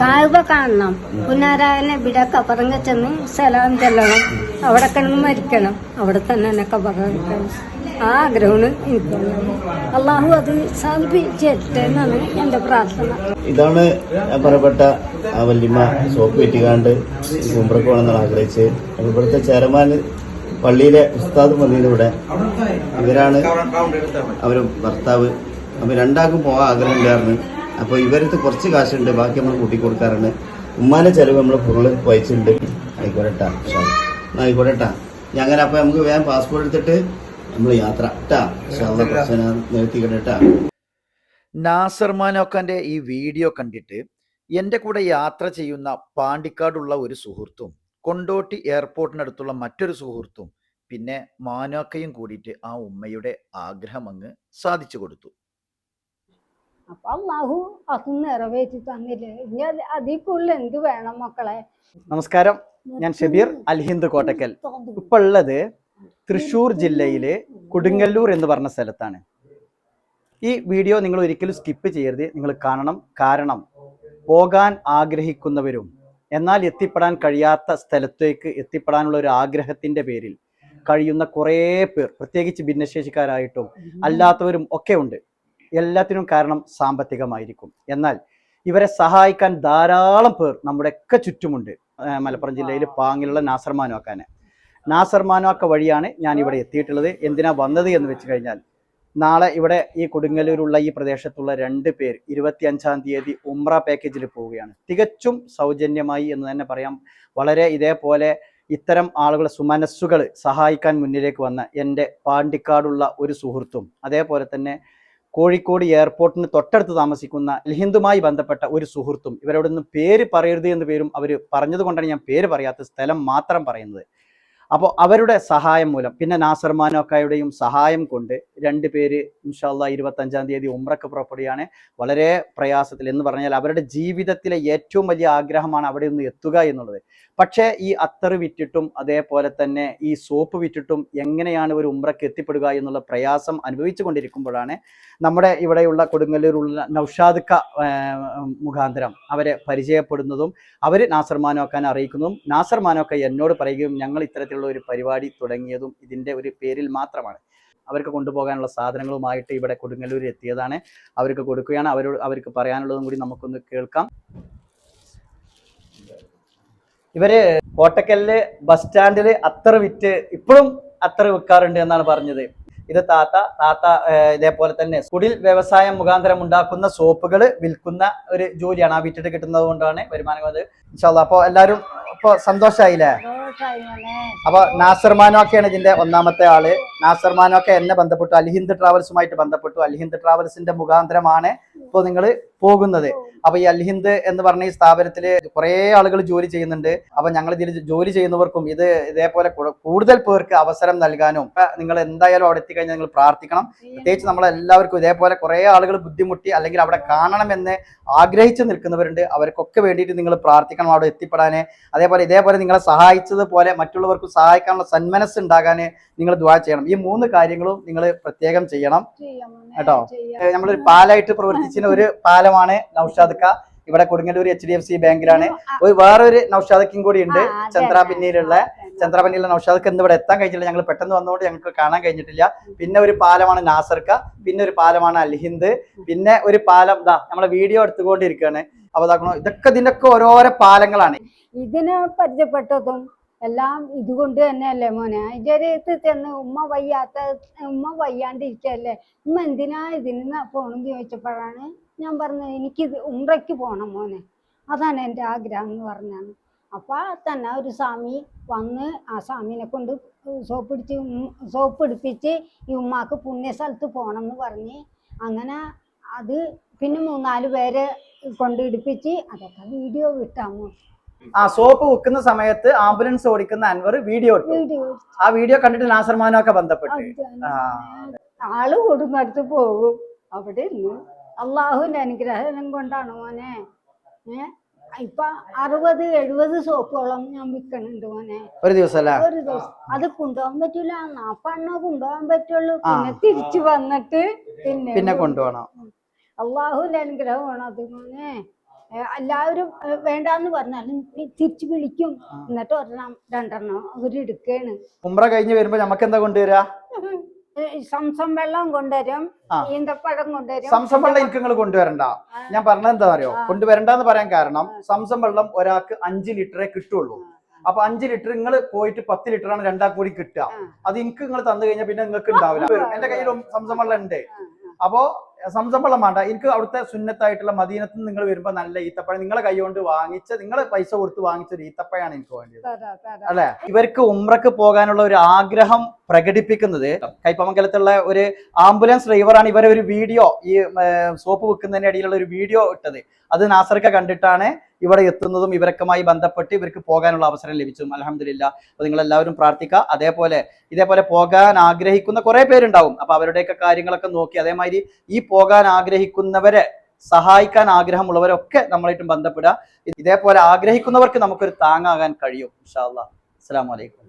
കാഴ്വ കാണണം. പുനരായനെ ഇവിടെ കബറങ്ങ ചെന്ന് സലാം ചെല്ലണം. അവിടെ കിടന്ന് മരിക്കണം. അവിടെ തന്നെ എന്നെ കബറക്കണം ആ ആഗ്രഹമാണ് എനിക്കുള്ളത്. അള്ളാഹു അത് സാധിപ്പിച്ചിട്ടെ എന്നാണ് പ്രാർത്ഥന. ഇതാണ് പറയപ്പെട്ട ആ വല്യമ്മ സോപ്പ് വെറ്റിക്കാണ്ട് കുമ്പറക്ക് വേണമെന്നാണ് ആഗ്രഹിച്ച്. ഇവിടുത്തെ ചേരമാൻ പള്ളിയിലെ ഉസ്താദ് ഇവിടെ ഇവരാണ് അവരെ ഭർത്താവ്. അപ്പൊ രണ്ടാൾക്കും പോകാൻ ആഗ്രഹം ഉണ്ടായിരുന്നു. അപ്പൊ ഇവരത്ത് കുറച്ച് കാശുണ്ട് ബാക്കി നമ്മൾ കൂട്ടി കൊടുക്കാറുണ്ട്. ഉമ്മാന്റെ ചെലവ് നമ്മൾ ഫുള്ള് വഹിച്ചിട്ടുണ്ട് ആയിക്കോട്ടെട്ടാ ഞാൻ ഞങ്ങനെ അപ്പൊ നമുക്ക് വേഗം പാസ്പോർട്ട് എടുത്തിട്ട് നമ്മൾ യാത്ര. ട്ടാ നാസർ മാനോക്കാന്റെ ഈ വീഡിയോ കണ്ടിട്ട് എന്റെ കൂടെ യാത്ര ചെയ്യുന്ന പാണ്ടിക്കാടുള്ള ഒരു സുഹൃത്തും കൊണ്ടോട്ടി എയർപോർട്ടിനടുത്തുള്ള മറ്റൊരു സുഹൃത്തും പിന്നെ മാനോക്കയും കൂടിയിട്ട് ആ ഉമ്മയുടെ ആഗ്രഹം അങ്ങ് സാധിച്ചു കൊടുത്തു. അപ്പൊ അള്ളാഹു അത് നിറവേറ്റി തന്നില്ലേ? ഇനി അത് അതിൽ കൂടുതൽ എന്ത് വേണം മക്കളെ? നമസ്കാരം. ഞാൻ ഷബീർ അൽഹിന്ദ് കോട്ടക്കൽ. ഇപ്പൊ ഉള്ളത് തൃശൂർ ജില്ലയിലെ കൊടുങ്ങല്ലൂർ എന്ന് പറഞ്ഞ സ്ഥലത്താണ്. ഈ വീഡിയോ നിങ്ങൾ ഒരിക്കലും സ്കിപ്പ് ചെയ്യരുത്. നിങ്ങൾ കാണണം. കാരണം പോകാൻ ആഗ്രഹിക്കുന്നവരും എന്നാൽ എത്തിപ്പെടാൻ കഴിയാത്ത സ്ഥലത്തേക്ക് എത്തിപ്പെടാനുള്ള ഒരു ആഗ്രഹത്തിന്റെ പേരിൽ കഴിയുന്ന കുറേ പേർ പ്രത്യേകിച്ച് ഭിന്നശേഷിക്കാരായിട്ടും അല്ലാത്തവരും ഒക്കെ ഉണ്ട്. എല്ലാത്തിനും കാരണം സാമ്പത്തികമായിരിക്കും. എന്നാൽ ഇവരെ സഹായിക്കാൻ ധാരാളം പേർ നമ്മുടെയൊക്കെ ചുറ്റുമുണ്ട്. മലപ്പുറം ജില്ലയിൽ പാങ്ങിലുള്ള നാസർ മാനുവാക്കാനെ. നാസർ മാനുവാക്ക വഴിയാണ് ഞാൻ ഇവിടെ എത്തിയിട്ടുള്ളത്. എന്തിനാ വന്നത് എന്ന് വെച്ച് കഴിഞ്ഞാൽ നാളെ ഇവിടെ ഈ കൊടുങ്ങല്ലൂരുള്ള ഈ പ്രദേശത്തുള്ള രണ്ട് പേർ ഇരുപത്തി അഞ്ചാം തീയതി ഉംറ പാക്കേജിൽ പോവുകയാണ്. തികച്ചും സൗജന്യമായി എന്ന് തന്നെ പറയാം. വളരെ ഇതേപോലെ ഇത്തരം ആളുകളെ സുമനസ്സുകൾ സഹായിക്കാൻ മുന്നിലേക്ക് വന്ന എന്റെ പാണ്ടിക്കാടുള്ള ഒരു സുഹൃത്തും അതേപോലെ തന്നെ കോഴിക്കോട് എയർപോർട്ടിന് തൊട്ടടുത്ത് താമസിക്കുന്ന ലിഹിന്ദുമായി ബന്ധപ്പെട്ട ഒരു സുഹൃത്തും ഇവരോടൊന്നും പേര് പറയരുത് എന്ന് പേരും അവർ പറഞ്ഞത് കൊണ്ടാണ് ഞാൻ പേര് പറയാത്ത സ്ഥലം മാത്രം പറയുന്നത്. അപ്പോൾ അവരുടെ സഹായം മൂലം പിന്നെ നാസർ മാനോക്കായുടെയും സഹായം കൊണ്ട് രണ്ട് പേര് ഇൻഷാല്ല ഇരുപത്തഞ്ചാം തീയതി ഉമ്രക്ക് പുറപ്പെടുകയാണ്. വളരെ പ്രയാസത്തിൽ എന്ന് പറഞ്ഞാൽ അവരുടെ ജീവിതത്തിലെ ഏറ്റവും വലിയ ആഗ്രഹമാണ് അവിടെ ഒന്ന് എത്തുക എന്നുള്ളത്. പക്ഷേ ഈ അത്തർ വിറ്റിട്ടും അതേപോലെ തന്നെ ഈ സോപ്പ് വിറ്റിട്ടും എങ്ങനെയാണ് ഒരു ഉമ്രക്ക് എത്തിപ്പെടുക എന്നുള്ള പ്രയാസം അനുഭവിച്ചു കൊണ്ടിരിക്കുമ്പോഴാണ് നമ്മുടെ ഇവിടെയുള്ള കൊടുങ്ങല്ലൂരുള്ള നൌഷാദ്ക്ക മുഖാന്തരം അവരെ പരിചയപ്പെടുന്നതും അവർ നാസർ മാനോക്കാൻ അറിയിക്കുന്നതും. നാസർ മാനോക്ക എന്നോട് പറയുകയും ഞങ്ങൾ ഇത്തരത്തിലുള്ള ഒരു പരിപാടി തുടങ്ങിയതും ഇതിന്റെ ഒരു പേരിൽ മാത്രമാണ്. അവർക്ക് കൊണ്ടുപോകാനുള്ള സാധനങ്ങളുമായിട്ട് ഇവിടെ കൊടുങ്ങല്ലൂർ എത്തിയതാണ്. അവർക്ക് കൊടുക്കുകയാണ്. അവരോട് അവർക്ക് പറയാനുള്ളതും കൂടി നമുക്കൊന്ന് കേൾക്കാം. ഇവർ കോട്ടക്കലിൽ ബസ് സ്റ്റാൻഡിൽ അത്ര വിറ്റ് ഇപ്പോഴും അത്ര വിൽക്കാറുണ്ട് എന്നാണ് പറഞ്ഞത്. ഇത് താത്ത താത്ത ഇതേപോലെ തന്നെ കുടിൽ വ്യവസായം മുഖാന്തരം ഉണ്ടാക്കുന്ന സോപ്പുകൾ വിൽക്കുന്ന ഒരു ജോലിയാണ് ആ വിറ്റിട്ട് കിട്ടുന്നത് കൊണ്ടാണ് വരുമാനം അത് അപ്പോൾ എല്ലാവരും ഇപ്പോൾ സന്തോഷമായില്ലേ. അപ്പൊ നാസർമാനോക്കെയാണ് ഇതിന്റെ ഒന്നാമത്തെ ആൾ. നാസർ മാനൊക്കെ എന്നെ ബന്ധപ്പെട്ടു. അൽഹിന്ദ് ട്രാവൽസുമായിട്ട് ബന്ധപ്പെട്ടു. അൽഹിന്ദ് ട്രാവൽസിന്റെ മുഖാന്തരമാണ് ഇപ്പോൾ നിങ്ങൾ പോകുന്നത്. അപ്പൊ ഈ അൽഹിന്ദ് എന്ന് പറഞ്ഞ ഈ സ്ഥാപനത്തിൽ കുറേ ആളുകൾ ജോലി ചെയ്യുന്നുണ്ട്. അപ്പൊ ഞങ്ങൾ ഇതിൽ ജോലി ചെയ്യുന്നവർക്കും ഇത് ഇതേപോലെ കൂടുതൽ പേർക്ക് അവസരം നൽകാനും നിങ്ങൾ എന്തായാലും അവിടെ എത്തിക്കഴിഞ്ഞാൽ നിങ്ങൾ പ്രാർത്ഥിക്കണം. പ്രത്യേകിച്ച് നമ്മളെല്ലാവർക്കും ഇതേപോലെ കുറേ ആളുകൾ ബുദ്ധിമുട്ടി അല്ലെങ്കിൽ അവിടെ കാണണമെന്ന് ആഗ്രഹിച്ചു നിൽക്കുന്നവരുണ്ട്. അവർക്കൊക്കെ വേണ്ടിയിട്ട് നിങ്ങൾ പ്രാർത്ഥിക്കണം അവിടെ എത്തിപ്പെടാന്. അതേപോലെ ഇതേപോലെ നിങ്ങളെ സഹായിച്ചതുപോലെ മറ്റുള്ളവർക്കും സഹായിക്കാനുള്ള സന്മനസ് ഉണ്ടാകാൻ നിങ്ങൾ ദ്വാ ചെയ്യണം. ഈ മൂന്ന് കാര്യങ്ങളും നിങ്ങൾ പ്രത്യേകം ചെയ്യണം. കേട്ടോ. നമ്മളൊരു പാലായിട്ട് പ്രവർത്തിച്ചിന് ഒരു പാലമാണ് നൌഷാദ് ക ഇവിടെ Kodungallur H D F C ബാങ്കിലാണ്. ഒരു വേറൊരു നൌഷാദക്കും കൂടി ഉണ്ട് ചന്ദ്രാപിന്നിയിലുള്ള ചന്ദ്രാപിന്നിയിലെ നൌഷാദക്ക് ഇന്ന് ഇവിടെ എത്താൻ കഴിഞ്ഞില്ല ഞങ്ങൾ പെട്ടെന്ന് വന്നുകൊണ്ട് ഞങ്ങൾക്ക് കാണാൻ കഴിഞ്ഞിട്ടില്ല. പിന്നെ ഒരു പാലമാണ് നാസർക്ക. പിന്നെ ഒരു പാലമാണ് അൽഹിന്ദ്. പിന്നെ ഒരു പാലം ദാ നമ്മളെ വീഡിയോ എടുത്തുകൊണ്ടിരിക്കുകയാണ് അപ്പൊ ഇതാക്കണോ ഇതൊക്കെ ഇതിന്റെ ഒക്കെ ഓരോരോ പാലങ്ങളാണ്. ഇതിനെ പരിചയപ്പെട്ടതും എല്ലാം ഇതുകൊണ്ട് തന്നെയല്ലേ മോനെ? അടുത്ത് ചെന്ന് ഉമ്മ വയ്യാത്ത ഉമ്മ വയ്യാണ്ടിരിക്കല്ലേ ഉമ്മ എന്തിനാ ഇതിന് പോണെന്ന് ചോദിച്ചപ്പോഴാണ് ഞാൻ പറഞ്ഞത് എനിക്ക് ഉമ്രയ്ക്ക് പോണം മോനെ. അതാണ് എന്റെ ആഗ്രഹം എന്ന് പറഞ്ഞാണ്. അപ്പോൾ തന്നെ ഒരു സ്വാമി വന്ന് ആ സ്വാമിനെ കൊണ്ട് സോപ്പ് പിടിച്ച് സോപ്പ് പിടിപ്പിച്ച് ഈ ഉമ്മാക്ക് പുണ്യ സ്ഥലത്ത് പോകണം എന്ന് പറഞ്ഞ് അങ്ങനെ അത് പിന്നെ മൂന്നാൽ പേരെ കൊണ്ട് ഇടിപ്പിച്ച് അതൊക്കെ വീഡിയോ വിട്ടാമോ ആ സോപ്പ് വെക്കുന്ന സമയത്ത് ആംബുലൻസ് ഓടിക്കുന്ന അൻവർ വീഡിയോ ഇട്ടു. ആ വീഡിയോ കണ്ടിട്ട് നാസർ മാനൊക്കെ ബന്ധപ്പെട്ട് ആൾ കൊടുന്നടുത്ത് പോകും. അവിടെ ഇരുന്ന്. അള്ളാഹുവിന്റെ അനുഗ്രഹം കൊണ്ടാണ് മോനെ. ഇപ്പൊ അറുപത് എഴുപത് സോപ്പുകളും ഞാൻ വിൽക്കണുണ്ട് മോനെ. ഒരു ദിവസം ഒരു ദിവസം. അത് കൊണ്ടുപോകാൻ പറ്റൂല. നാപ്പണ്ണ കൊണ്ടുപോകാൻ പറ്റുള്ളൂ. പിന്നെ തിരിച്ചു വന്നിട്ട് പിന്നെ പിന്നെ കൊണ്ടുപോകണം. അള്ളാഹുവിന്റെ അനുഗ്രഹമാണ് അത് മോനെ. എല്ലാവരും വേണ്ടാന്ന് പറഞ്ഞാലും തിരിച്ചു വിളിക്കും. എന്നിട്ട് ഒരെണ്ണം രണ്ടെണ്ണം അവരെടുക്കാണ് ഉംറ കഴിഞ്ഞ് വരുമ്പോ നമുക്ക് എന്താ കൊണ്ടുവരാ സംസം വെള്ളം കൊണ്ടുവരും ഈന്തപ്പഴം കൊണ്ടുവരും. സംസം വെള്ളം എനിക്ക് നിങ്ങൾ കൊണ്ടുവരണ്ട ഞാൻ പറഞ്ഞത് എന്താ അറിയോ കൊണ്ടുവരണ്ടെന്ന് പറയാൻ കാരണം സംസം വെള്ളം ഒരാൾക്ക് അഞ്ച് ലിറ്ററേ കിട്ടുള്ളൂ. അപ്പൊ അഞ്ച് ലിറ്റർ നിങ്ങൾ പോയിട്ട് പത്ത് ലിറ്ററാണ് ആണ് രണ്ടാൾക്ക് കൂടി കിട്ടുക. അത് എനിക്ക് നിങ്ങൾ തന്നു കഴിഞ്ഞാൽ പിന്നെ നിങ്ങൾക്ക് ഉണ്ടാവില്ല എന്റെ കയ്യിൽ സംസം വെള്ളം ഉണ്ട്. അപ്പോ സംസമ്പളം വേണ്ട. എനിക്ക് അവിടുത്തെ സുന്നത്തായിട്ടുള്ള മദീനത്ത് നിന്ന് നിങ്ങൾ വരുമ്പോ നല്ല ഈത്തപ്പഴം നിങ്ങളെ കൈ കൊണ്ട് വാങ്ങിച്ച നിങ്ങളെ പൈസ കൊടുത്ത് വാങ്ങിച്ച ഒരു ഈത്തപ്പഴമാണ് എനിക്ക് വേണ്ടത്. അല്ലെ? ഇവർക്ക് ഉമ്രക്ക് പോകാനുള്ള ഒരു ആഗ്രഹം പ്രകടിപ്പിക്കുന്നത് കൈപ്പമംഗലത്തുള്ള ഒരു ആംബുലൻസ് ഡ്രൈവറാണ് ഇവരെ ഒരു വീഡിയോ ഈ സോപ്പ് വെക്കുന്നതിന്റെ ഇടയിലുള്ള ഒരു വീഡിയോ ഇട്ടത്. അത് നാസർക്ക കണ്ടിട്ടാണ് ഇവിടെ എത്തുന്നതും ഇവരൊക്കെമായി ബന്ധപ്പെട്ട് ഇവർക്ക് പോകാനുള്ള അവസരം ലഭിച്ചു അലഹമില്ല അപ്പൊ നിങ്ങൾ എല്ലാവരും പ്രാർത്ഥിക്കുക. അതേപോലെ ഇതേപോലെ പോകാൻ ആഗ്രഹിക്കുന്ന കുറെ പേരുണ്ടാവും. അപ്പൊ അവരുടെയൊക്കെ കാര്യങ്ങളൊക്കെ നോക്കി അതേമാതിരി ഈ പോകാൻ ആഗ്രഹിക്കുന്നവരെ സഹായിക്കാൻ ആഗ്രഹമുള്ളവരൊക്കെ നമ്മളായിട്ടും ബന്ധപ്പെടുക. ഇതേപോലെ ആഗ്രഹിക്കുന്നവർക്ക് നമുക്കൊരു താങ്ങാകാൻ കഴിയും ഇൻഷാ അല്ലാ അസ്സാം വലൈക്കും.